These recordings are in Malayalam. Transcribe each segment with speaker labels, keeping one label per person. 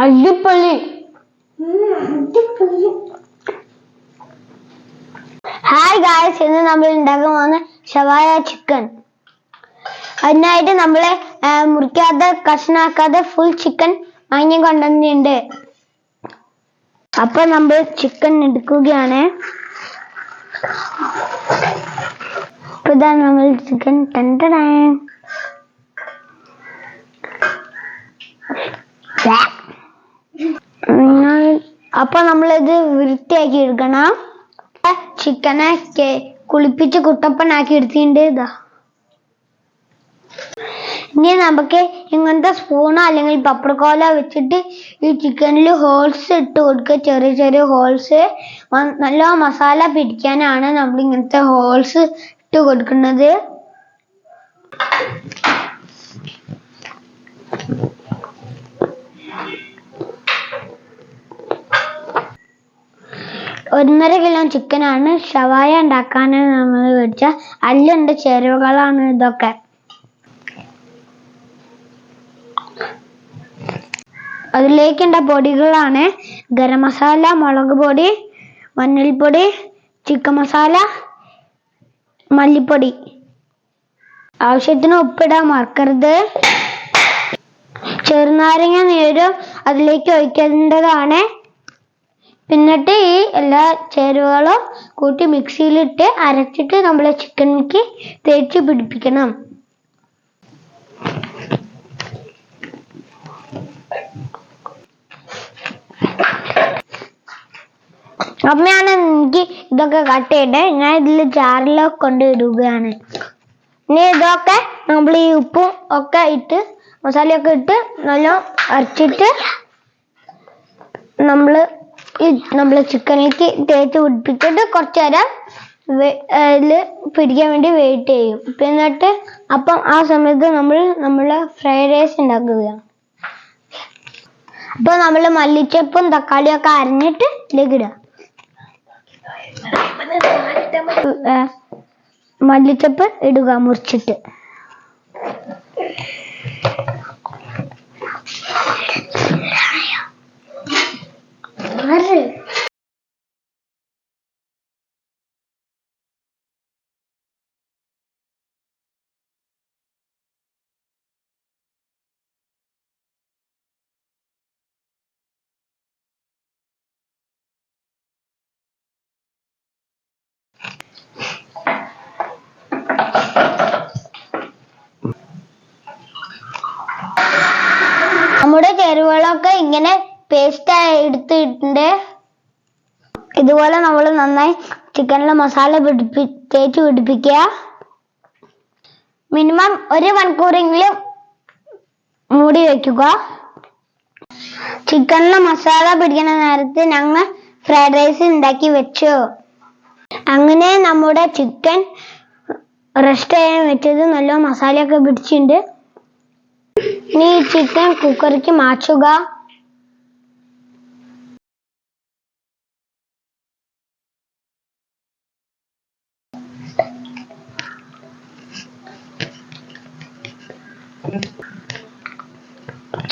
Speaker 1: അടിപൊളി. ഹായ് ഗായ്സ് ഇന്ന് നമ്മൾ ഉണ്ടാക്കാൻ പോകുന്ന ഷവായ ചിക്കൻ അതിനായിട്ട് നമ്മൾ മുറിക്കാതെ കഷ്ണാക്കാതെ ഫുൾ ചിക്കൻ വാങ്ങി കൊണ്ടുവന്നിട്ടുണ്ട്. അപ്പൊ നമ്മൾ ചിക്കൻ എടുക്കുകയാണ്. ഇപ്പൊ നമ്മൾ ചിക്കൻ കണ്ടടാ അപ്പൊ നമ്മളിത് വൃത്തിയാക്കി എടുക്കണം. ചിക്കനെ കുളിപ്പിച്ച് കുട്ടപ്പനാക്കി എടുത്തിട്ടുണ്ട് ഇതാ. ഇനി നമുക്ക് ഇങ്ങനത്തെ സ്പൂണോ അല്ലെങ്കിൽ പപ്പടക്കോല വെച്ചിട്ട് ഈ ചിക്കനിൽ ഹോൾസ് ഇട്ട് കൊടുക്കുക. ചെറിയ ചെറിയ ഹോൾസ് നല്ല മസാല പിടിക്കാനാണ് നമ്മൾ ഇങ്ങനത്തെ ഹോൾസ് ഇട്ട് കൊടുക്കുന്നത്. ഒന്നര കിലോ ചിക്കനാണ്. ഷവായ ഉണ്ടാക്കാൻ നമ്മൾ മേടിച്ച അല്ലുണ്ട് ചേരുവകളാണ് ഇതൊക്കെ. അതിലേക്കുണ്ട പൊടികളാണ്. ഗരം മസാല മുളക് പൊടി മഞ്ഞൾപ്പൊടി ചിക്കൻ മസാല മല്ലിപ്പൊടി. ആവശ്യത്തിന് ഉപ്പിടാൻ മറക്കരുത്. ചെറുനാരങ്ങ നീരും അതിലേക്ക് ഒഴിക്കേണ്ടതാണ്. എന്നിട്ട് ഈ എല്ലാ ചേരുവകളും കൂട്ടി മിക്സിയിലിട്ട് അരച്ചിട്ട് നമ്മൾ ചിക്കനിലേക്ക് തേച്ച് പിടിപ്പിക്കണം. അമ്മയാണ് എനിക്ക് ഇതൊക്കെ കട്ട് ചെയ്യട്ടെ ഞാൻ ഇതിൽ ജാറിലൊക്കെ കൊണ്ട് ഇടുകയാണ്. ഇനി ഇതൊക്കെ നമ്മൾ ഈ ഉപ്പും ഒക്കെ ഇട്ട് മസാലയൊക്കെ ഇട്ട് നല്ല അരച്ചിട്ട് നമ്മൾ ഈ നമ്മൾ ചിക്കനിലേക്ക് തേച്ച് പിടിപ്പിച്ചിട്ട് കുറച്ച് നേരം അതിൽ പിടിക്കാൻ വേണ്ടി വെയിറ്റ് ചെയ്യും. എന്നിട്ട് അപ്പം ആ സമയത്ത് നമ്മൾ നമ്മളെ ഫ്രൈഡ് റൈസ് ഉണ്ടാക്കുകയാണ് അപ്പൊ നമ്മൾ മല്ലിച്ചപ്പും തക്കാളിയും ഒക്കെ അരിഞ്ഞിട്ട് ഇതിലേക്ക് ഇട ഏ, മല്ലിച്ചപ്പ് ഇടുക മുറിച്ചിട്ട് നമ്മുടെ ചേരുവകളൊക്കെ ഇങ്ങനെ പേസ്റ്റ് എടുത്തിട്ടുണ്ട്. ഇതുപോലെ നമ്മൾ നന്നായി ചിക്കനിൽ മസാല പിടിപ്പി തേച്ച് പിടിപ്പിക്കുക. മിനിമം ഒരു മണിക്കൂറെങ്കിലും മൂടി വെക്കുക. ചിക്കനിൽ മസാല പിടിക്കുന്ന നേരത്ത് ഞങ്ങൾ ഫ്രൈഡ് റൈസ് ഉണ്ടാക്കി വെച്ചു. അങ്ങനെ നമ്മുടെ ചിക്കൻ റെസ്റ്റ് ചെയ്യാൻ വെച്ചത് നല്ല മസാലയൊക്കെ പിടിച്ചിട്ടുണ്ട്. ഇനി ഈ ചിക്കൻ കുക്കറിക്ക് മാറ്റുക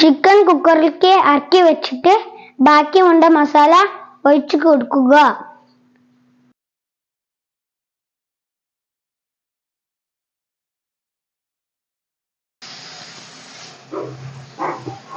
Speaker 1: ചിക്കൻ കുക്കറിലേക്ക് ഇറക്കി വെച്ചിട്ട് ബാക്കി ഉണ്ട മസാല ഒഴിച്ചു കൊടുക്കുക Thank you.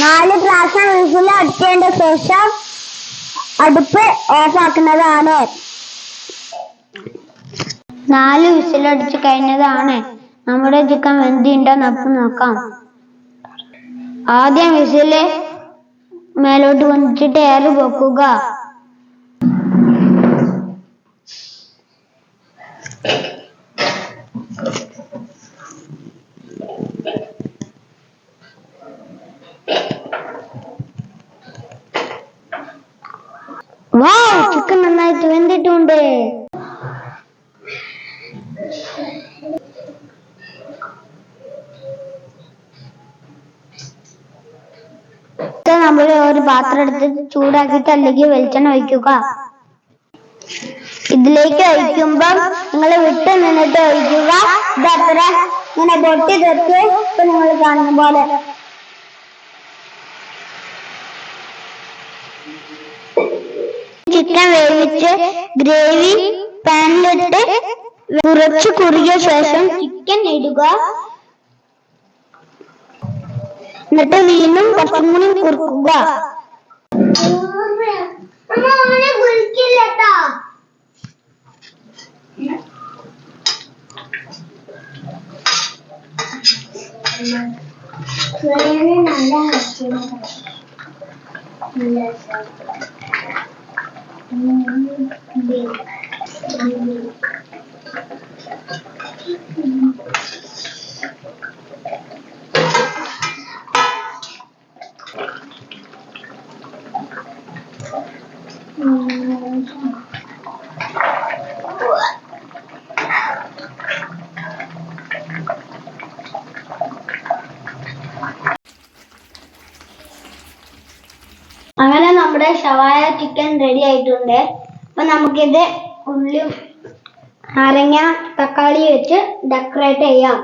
Speaker 1: നാല് പ്രാവശ്യം വിസിൽ അടിക്കേണ്ട ശേഷം അടുപ്പ് ഓഫാക്കുന്നതാണ്. നാല് വിസിലടിച്ച് കഴിഞ്ഞതാണ്. നമ്മുടെ ചിക്കൻ വെന്തിണ്ടോന്ന് അപ്പം നോക്കാം. ആദ്യം വിസിൽ മേലോട്ട് വന്നിട്ട് എയർ വെക്കുക ആയിട്ടുണ്ട് വെന്തിട്ടുണ്ട് നമ്മൾ ഒരു പാത്രം എടുത്ത് ചൂടാക്കിയിട്ട് അല്ലെങ്കിൽ വെളിച്ചെണ്ണ ഒഴിക്കുക. ഇതിലേക്ക് ഒഴിക്കുമ്പം നിങ്ങൾ വിട്ട് നിന്നിട്ട് ഒഴിക്കുക. ഇതത്ര ഇങ്ങനെ പൊട്ടി തെറ്റ് ഇപ്പൊ നിങ്ങൾ കാണുന്ന പോലെ. ചിക്കൻ വേവിച്ച് ഗ്രേവി പാനിലിട്ട് കുറച്ച് കുറുകിയ ശേഷം ചിക്കൻ ഇടുക. എന്നിട്ട് വീണ്ടും കുറച്ചും കൂടി കുറുക്കുക. Thank you. അങ്ങനെ നമ്മുടെ ഷവായ ചിക്കൻ റെഡി ആയിട്ടുണ്ട്. അപ്പൊ നമുക്കിത് ഉള്ളിയും നാരങ്ങ തക്കാളി വെച്ച് ഡെക്കറേറ്റ് ചെയ്യാം.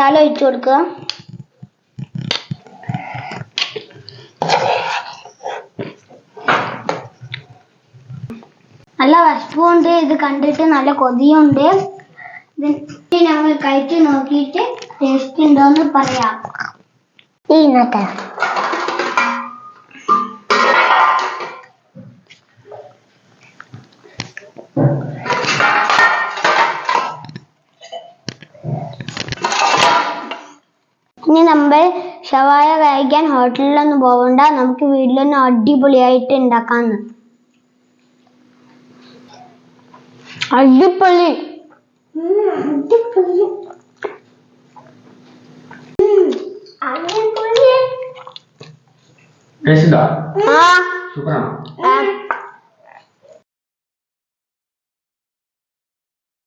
Speaker 1: മസാല ഒഴിച്ചു കൊടുക്കുക. നല്ല വിശപ്പുണ്ട് ഇത് കണ്ടിട്ട് നല്ല കൊതിയുണ്ട് ഞങ്ങൾ കഴിച്ചു നോക്കിയിട്ട് ടേസ്റ്റ് ഉണ്ടോ എന്ന് പറയാം. ഇന്നത്തെ ഇനി നമ്മൾ ഷവായ കഴിക്കാൻ ഹോട്ടലിലൊന്നും പോകണ്ട നമുക്ക് വീട്ടിലൊന്നും അടിപൊളിയായിട്ട് ഉണ്ടാക്കാന്ന്. അടിപൊളി.
Speaker 2: സൂപ്പറാണോ?